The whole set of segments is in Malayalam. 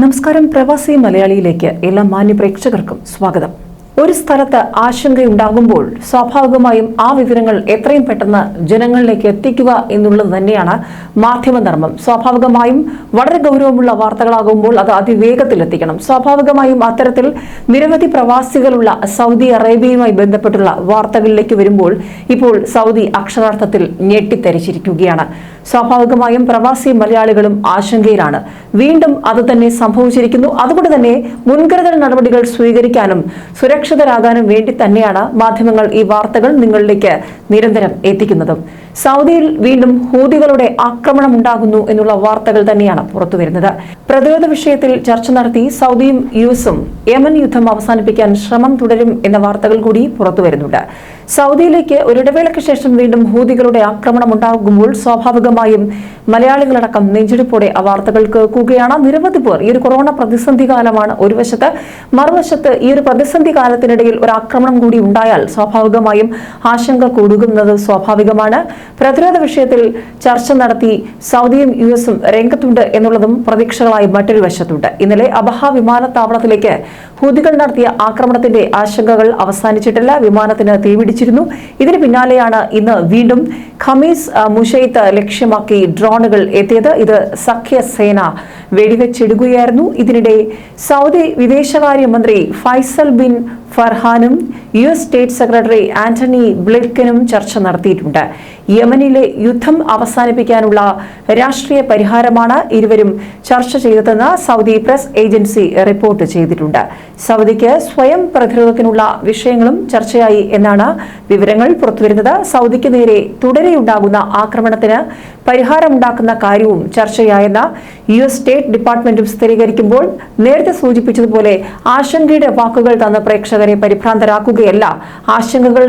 നമസ്കാരം പ്രവാസി മലയാളിയിലേക്ക് എല്ലാ മാന്യ പ്രേക്ഷകർക്കും സ്വാഗതം. ഒരു സ്ഥലത്ത് ആശങ്കയുണ്ടാകുമ്പോൾ സ്വാഭാവികമായും ആ വിവരങ്ങൾ എത്രയും പെട്ടെന്ന് ജനങ്ങളിലേക്ക് എത്തിക്കുക എന്നുള്ളത് തന്നെയാണ് മാധ്യമധർമ്മം. സ്വാഭാവികമായും വളരെ ഗൗരവമുള്ള വാർത്തകളാകുമ്പോൾ അത് അതിവേഗത്തിൽ എത്തിക്കണം. സ്വാഭാവികമായും അത്തരത്തിൽ നിരവധി പ്രവാസികളുള്ള സൗദി അറേബ്യയുമായി ബന്ധപ്പെട്ടുള്ള വാർത്തകളിലേക്ക് വരുമ്പോൾ ഇപ്പോൾ സൗദി അക്ഷരാർത്ഥത്തിൽ ഞെട്ടിത്തരിച്ചിരിക്കുകയാണ്. സ്വാഭാവികമായും പ്രവാസി മലയാളികളും ആശങ്കയിലാണ്. വീണ്ടും അത് തന്നെ സംഭവിച്ചിരിക്കുന്നു. അതുകൊണ്ട് തന്നെ മുൻകരുതൽ നടപടികൾ സ്വീകരിക്കാനും സുരക്ഷിതരാകാനും വേണ്ടി തന്നെയാണ് മാധ്യമങ്ങൾ ഈ വാർത്തകൾ നിങ്ങളിലേക്ക് നിരന്തരം എത്തിക്കുന്നത്. സൗദിയിൽ വീണ്ടും ഹൂതികളുടെ ആക്രമണം ഉണ്ടാകുന്നു എന്നുള്ള വാർത്തകൾ തന്നെയാണ് പുറത്തുവരുന്നത്. പ്രതിരോധ വിഷയത്തിൽ ചർച്ച നടത്തി സൗദിയും യു എസും യമൻ യുദ്ധം അവസാനിപ്പിക്കാൻ ശ്രമം തുടരും എന്ന വാർത്തകൾ കൂടി പുറത്തുവരുന്നുണ്ട്. സൗദിയിലേക്ക് ഒരിടവേളയ്ക്ക് ശേഷം വീണ്ടും ഹൂതികളുടെ ആക്രമണം ഉണ്ടാകുമ്പോൾ സ്വാഭാവികമായും മലയാളികളടക്കം നെഞ്ചിടിപ്പോടെ ആ വാർത്തകൾ കേൾക്കുകയാണ്. നിരവധി പേർ ഈ ഒരു കൊറോണ പ്രതിസന്ധി കാലമാണ് ഒരു വശത്ത് മറുവശത്ത് ഈ ഒരു പ്രതിസന്ധി കാലത്തിനിടയിൽ ഒരു ആക്രമണം കൂടി ഉണ്ടായാൽ സ്വാഭാവികമായും ആശങ്ക കൂടുകുന്നത് സ്വാഭാവികമാണ്. പ്രതിരോധ വിഷയത്തിൽ ചർച്ച നടത്തി സൗദിയും യു എസും രംഗത്തുണ്ട് എന്നുള്ളതും പ്രതീക്ഷകളായി മറ്റൊരു വശത്തുണ്ട്. ഇന്നലെ അബഹ വിമാനത്താവളത്തിലേക്ക് ഹൂതികൾ നടത്തിയ ആക്രമണത്തിന്റെ ആശങ്കകൾ അവസാനിച്ചിട്ടില്ല. വിമാനത്തിന് തീപിടിച്ചിരുന്നു. ഇതിന് പിന്നാലെയാണ് ഇന്ന് വീണ്ടും ഖമീസ് മുഷൈത്ത് ലക്ഷ്യമാക്കി ഡ്രോണുകൾ എത്തിയത്. ഇത് സഖ്യസേന വെടിവെച്ചിടുകയായിരുന്നു. ഇതിനിടെ സൗദി വിദേശകാര്യമന്ത്രി Faisal bin ഫർഹാനും U S state secretary Antony ബ്ലിക്കനും ചർച്ച നടത്തിയിട്ടുണ്ട്. യമനിലെ യുദ്ധം അവസാനിപ്പിക്കാനുള്ള രാഷ്ട്രീയ പരിഹാരമാണ് ഇരുവരും ചർച്ച ചെയ്തതെന്ന് സൗദി പ്രസ് ഏജൻസി റിപ്പോർട്ട് ചെയ്തിട്ടുണ്ട്. സൗദിക്ക് സ്വയം പ്രതിരോധത്തിനുള്ള വിഷയങ്ങളും ചർച്ചയായി എന്നാണ് വിവരങ്ങൾ പുറത്തുവരുന്നത്. സൗദിക്ക് നേരെ തുടരെയുണ്ടാകുന്ന ആക്രമണത്തിന് പരിഹാരമുണ്ടാക്കുന്ന കാര്യവും ചർച്ചയായെന്ന് യു എസ് സ്റ്റേറ്റ് ഡിപ്പാർട്ട്മെന്റും സ്ഥിരീകരിക്കുമ്പോൾ നേരത്തെ സൂചിപ്പിച്ചതുപോലെ ആശങ്കയുടെ വാക്കുകൾ തന്ന പ്രേക്ഷകരെ പരിഭ്രാന്തരാക്കുകയല്ല. ആശങ്കകൾ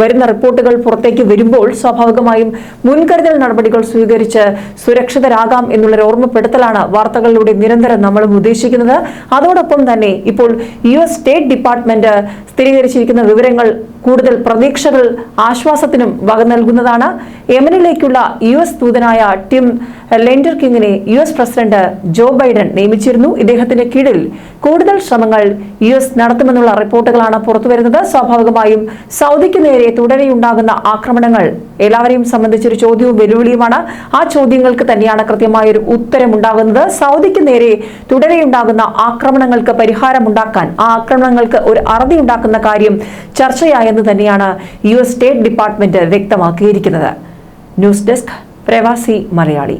വരുന്ന റിപ്പോർട്ടുകൾ പുറത്തേക്ക് വരുമ്പോൾ സ്വാഭാവികമായും മുൻകരുതൽ നടപടികൾ സ്വീകരിച്ച് സുരക്ഷിതരാകാം എന്നുള്ളൊരു ഓർമ്മപ്പെടുത്തലാണ് വാർത്തകളിലൂടെ നിരന്തരം നമ്മളും ഉദ്ദേശിക്കുന്നത്. അതോടൊപ്പം തന്നെ ഇപ്പോൾ യു എസ് സ്റ്റേറ്റ് ഡിപ്പാർട്ട്മെന്റ് സ്ഥിരീകരിച്ചിരിക്കുന്ന വിവരങ്ങൾ കൂടുതൽ പ്രതീക്ഷകൾ ആശ്വാസത്തിനും വക നൽകുന്നതാണ്. യമനിലേക്കുള്ള യു എസ് ദൂതനായ ടിം ലെൻഡർ കിങ്ങിനെ U S president Joe Biden നിയമിച്ചിരുന്നു. ഇദ്ദേഹത്തിന്റെ കീഴിൽ കൂടുതൽ ശ്രമങ്ങൾ യു എസ് നടത്തുമെന്നുള്ള റിപ്പോർട്ടുകളാണ് പുറത്തുവരുന്നത്. സ്വാഭാവികമായും സൗദിക്ക് നേരെ തുടരെയുണ്ടാകുന്ന ആക്രമണങ്ങൾ എല്ലാവരെയും സംബന്ധിച്ചൊരു ചോദ്യവും വെല്ലുവിളിയുമാണ്. ആ ചോദ്യങ്ങൾക്ക് തന്നെയാണ് കൃത്യമായ ഒരു ഉത്തരമുണ്ടാകുന്നത്. സൗദിക്ക് നേരെ തുടരെയുണ്ടാകുന്ന ആക്രമണങ്ങൾക്ക് പരിഹാരം ഉണ്ടാക്കാൻ ആ ആക്രമണങ്ങൾക്ക് ഒരു അറുതി ഉണ്ടാക്കുന്ന കാര്യം ചർച്ചയായെന്ന് തന്നെയാണ് യു എസ് സ്റ്റേറ്റ് ഡിപ്പാർട്ട്മെന്റ് വ്യക്തമാക്കിയിരിക്കുന്നത്. News desk Pravasi Malayali.